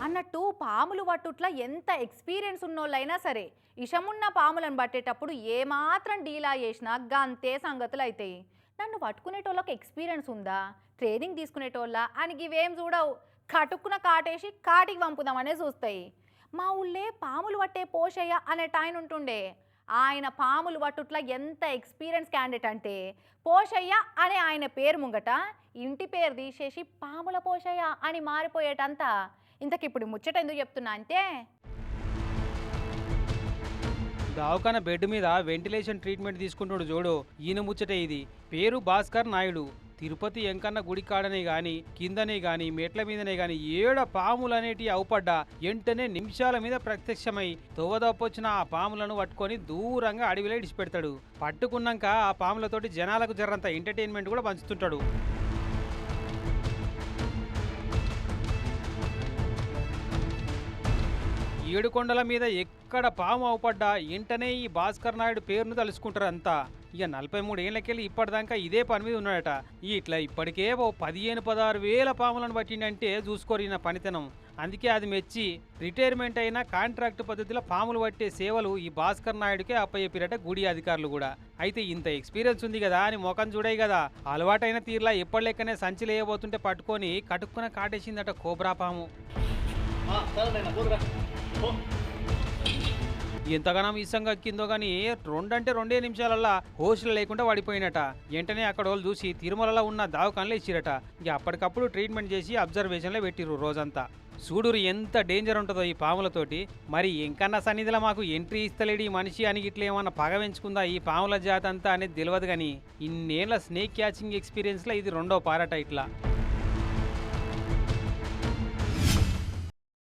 అన్నట్టు పాములు పట్టుట్ల ఎంత ఎక్స్పీరియన్స్ ఉన్నోళ్ళైనా సరే ఇషమున్న పాములను పట్టేటప్పుడు ఏమాత్రం డీలా చేసినా గంతే సంగతులు అవుతాయి నన్ను పట్టుకునేటోళ్ళకి ఎక్స్పీరియన్స్ ఉందా? ట్రైనింగ్ తీసుకునేటోళ్ళ? అని ఇవేం చూడవు. కటుక్కున కాటేసి కాటికి పంపుదామనే చూస్తాయి. మా ఊళ్ళే పాములు పట్టే పోషయ్య అనే ఆయన ఉంటుండే. ఆయన పాములు పట్టుట్ల ఎంత ఎక్స్పీరియన్స్ క్యాండిడేట్ అంటే పోషయ్య అనే ఆయన పేరు ముంగట ఇంటి పేరు తీసేసి పాముల పోషయ్య అని మారిపోయేటంతా. ఇంతకిప్పుడు ముచ్చట ఎందుకు చెప్తున్నా అంటే దవాఖాన బెడ్ మీద వెంటిలేషన్ ట్రీట్మెంట్ తీసుకుంటున్నాడు చూడు ఈయన ముచ్చట ఇది. పేరు భాస్కర్ నాయుడు. తిరుపతి ఎంకన్న గుడి కాడనే గాని కిందనే గాని మెట్ల మీదనే గాని ఏడ పాములు అనేటి అవుపడ్డా వెంటనే నిమిషాల మీద ప్రత్యక్షమై తోవదప్పొచ్చిన ఆ పాములను పట్టుకొని దూరంగా అడవిలో ఇడిచిపెడతాడు. పట్టుకున్నాక ఆ పాములతోటి జనాలకు జరంత ఎంటర్టైన్మెంట్ కూడా పంచుతుంటాడు. ఏడుకొండల మీద ఎక్కడ పాము అవుపడ్డా వెంటనే ఈ భాస్కర్ నాయుడు పేరును తలుచుకుంటారు అంతా ఇక నలభై మూడు ఏళ్ళకెళ్ళి ఇప్పటిదాకా ఇదే పని మీద ఉన్నాడట. ఇట్లా ఇప్పటికే ఓ పదిహేను పదహారు వేల పాములను పట్టిండంటే చూసుకోరిన పనితనం. అందుకే అది మెచ్చి రిటైర్మెంట్ అయిన కాంట్రాక్ట్ పద్ధతిలో పాములు పట్టే సేవలు ఈ భాస్కర్ నాయుడుకే అప్పయ్యపిరట గుడి అధికారులు కూడా. అయితే ఇంత ఎక్స్పీరియన్స్ ఉంది కదా అని ముఖం చూడే కదా. అలవాటైన తీర్లా ఎప్పటి లెక్కనే పట్టుకొని కటుక్కున కాటేసిందట కోబ్రా పాము. ఎంతగానో ఇసంగా ఎక్కిందో కానీ రెండంటే రెండే నిమిషాలల్లా హోస్టల్ లేకుండా పడిపోయినట వెంటనే అక్కడ వాళ్ళు చూసి తిరుమలలో ఉన్న దావకాన్లు ఇచ్చిరట. ఇక అప్పటికప్పుడు ట్రీట్మెంట్ చేసి అబ్జర్వేషన్లో పెట్టిరు రోజంతా. చూడురు ఎంత డేంజర్ ఉంటుందో ఈ పాములతోటి. మరి ఇంకన్నా సన్నిధిలో మాకు ఎంట్రీ ఇస్తలేడు ఈ మనిషి అని ఇట్లా ఏమన్నా పగ పెంచుకుందా ఈ పాముల జాతంతా అనేది తెలియదు కానీ ఇన్నేళ్ళ స్నేక్ క్యాచింగ్ ఎక్స్పీరియన్స్లో ఇది రెండో పారట ఇట్లా.